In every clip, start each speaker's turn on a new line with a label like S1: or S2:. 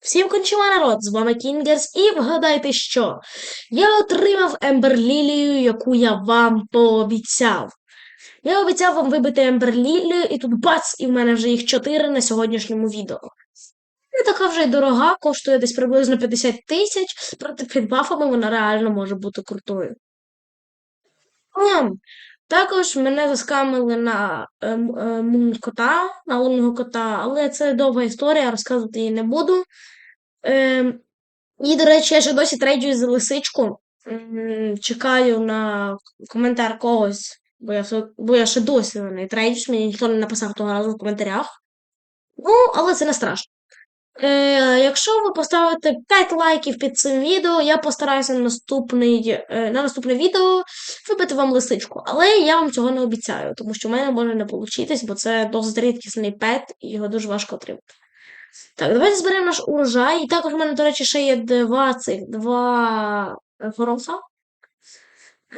S1: Всім кончила народ, з вами Кінгерс, і вгадайте що? Я отримав Ембер Лілію, яку я вам пообіцяв. Я обіцяв вам вибити Ембер Лілію, і тут бац, і в мене вже їх 4 на сьогоднішньому відео. Не така вже й дорога, коштує десь приблизно 50 тисяч, проте під бафами вона реально може бути крутою. Також мене заскамили на ем, ем, кота, на лунного кота, але це довга історія, розказувати її не буду. Ем, і, до речі, я ще досі трейджую за лисичку. Чекаю на коментар когось, бо я, бо я ще досі на неї трейджусь, мені ніхто не написав того разу в коментарях. Ну, але це не страшно. Е, якщо ви поставите 5 лайків під цим відео, я постараюся на наступний, е, на наступне відео вибити вам лисичку. Але я вам цього не обіцяю, тому що в мене може не получитись, бо це досить рідкісний пет, і його дуже важко отримати. Так, давайте зберемо наш урожай. І також в мене, до речі, ще є два цих два е.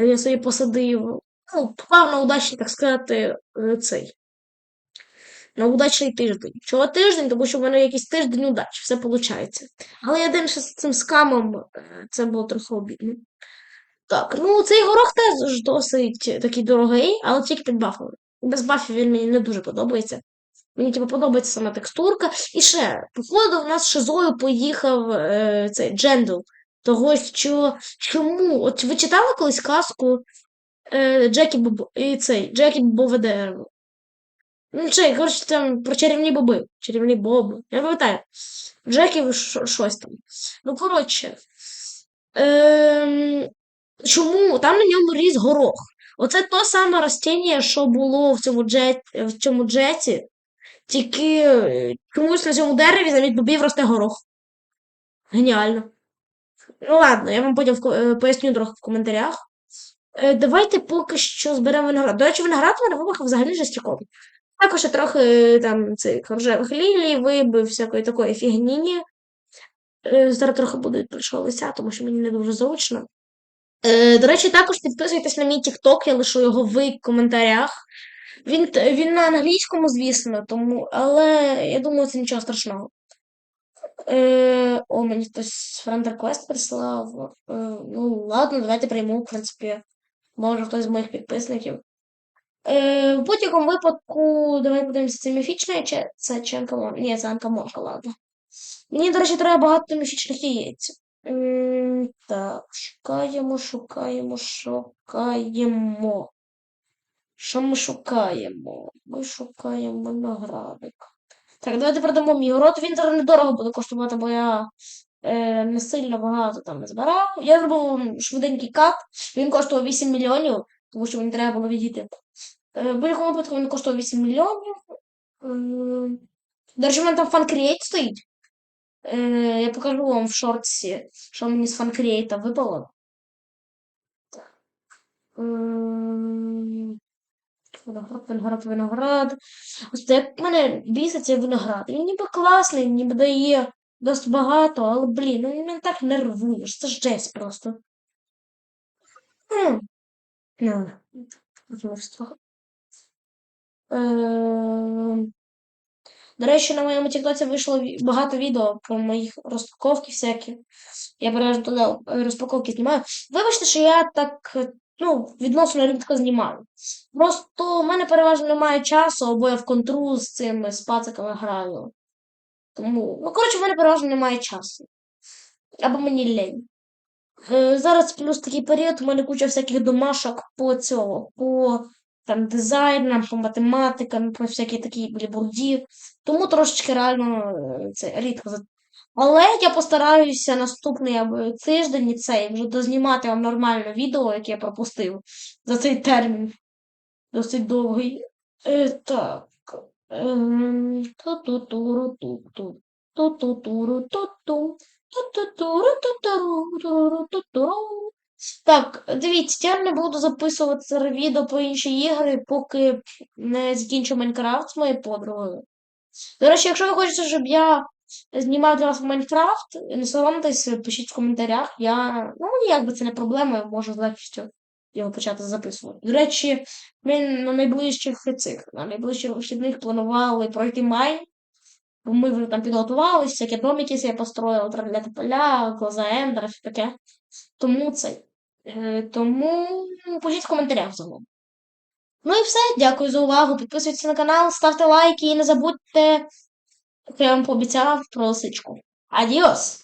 S1: Я собі посадив. Ну, на удачний, так сказати, е, цей. На удачний тиждень. Чого тиждень? Тому що в мене якийсь тиждень удач, все виходить. Але я дивлюся з цим скамом, е, це було трохи обідно. Так, ну цей горох теж досить такий дорогий, але тільки під бафами. Без бафів він мені не дуже подобається. Мені типу, подобається сама текстурка. І ще, походу, в нас шизою поїхав е, цей Джендл. Того, що чому? От ви читали колись казку е, Джекі Боб і цей Джекі Бобове дерево? Ну, це, коротше, там про чарівні боби. Чарівні боби. Я пам'ятаю. Джекі що- щось там. Ну, коротше. Ем, чому? Там на ньому ріс горох. Оце то саме ростіння, що було в цьому джет, в цьому джеті. Тільки е, чомусь на цьому дереві замість бобів росте горох. Геніально. Ну ладно, я вам потім в е, поясню трохи в коментарях. Е, Давайте поки що зберемо виноград. До речі, виноград мене вибухав взагалі жестяковий. Також я трохи там цих рожевих лілій вибив, всякої такої фігні. Е, Зараз трохи буде більшого лися, тому що мені не дуже зручно. Е, До речі, також підписуйтесь на мій TikTok, я лишу його в коментарях. Він, він на англійському, звісно, тому, але я думаю, це нічого страшного. Е, о, мені хтось френд реквест прислав. Е, ну, ладно, давайте прийму, в принципі. Може хтось з моїх підписників. Е, в будь-якому випадку, давай подивимося, це міфічне чи це чи анкамон? Ні, це анкамонка, ладно. Мені, до речі, треба багато міфічних яєць. М, Так, шукаємо, шукаємо, шукаємо. Що ми шукаємо? Ми шукаємо виноградик. Так, давайте продамо мій город. Він зараз недорого буде коштувати, бо я е, не сильно багато там збирав. Я зробив швиденький кат. Він коштував 8 мільйонів, тому що мені треба було відійти. Е, в будь-якому випадку він коштував 8 мільйонів. До речі, в мене там фан-крієт стоїть. Е, я покажу вам в шортсі, що мені з фан-крієта випало. Так. Виноград, виноград, виноград. Ось як мене бісить цей виноград. Він ніби класний, ніби дає досить багато, але, блін, ну він мене так нервує. що Це жесть просто. Ем, До речі, на моєму тіктоці вийшло багато відео про моїх розпаковки всякі. Я переважно туди е, розпаковки знімаю. Вибачте, що я так ну, відносно рідко знімаю. Просто в мене переважно немає часу, або я в контру з цими з пациками граю. Тому, ну, коротше, в мене переважно немає часу. Або мені лень. Е, зараз плюс такий період, у мене куча всяких домашок по цього, по там, дизайнам, по математикам, по всякій такій блібурді. Тому трошечки реально е, це рідко. Але я постараюся наступний або тиждень і цей вже дознімати вам нормальне відео, яке я пропустив за цей термін. Досить довгий. Е, так. Ем, ту-ту-туру-ту-ту. Ту-ту-туру-ту-ту. Так, дивіться, я не буду записувати відео про інші ігри, поки не закінчу Майнкрафт з моєю подругою. До речі, якщо ви хочете, щоб я знімав для вас Майнкрафт, не соромтесь, пишіть в коментарях. Я, ну, ніяк би це не проблема, я можу з легкістю його почати записувати. До речі, ми на найближчих цих, на найближчих вихідних планували пройти майн. Бо ми вже там підготувалися, всякі домики я построїли, тролля поля, глаза Ендера, все таке. Тому це. Е, тому пишіть в коментарях загалом. Ну і все. Дякую за увагу. Підписуйтесь на канал, ставте лайки і не забудьте, як я вам пообіцяв, про лисичку. Адіос!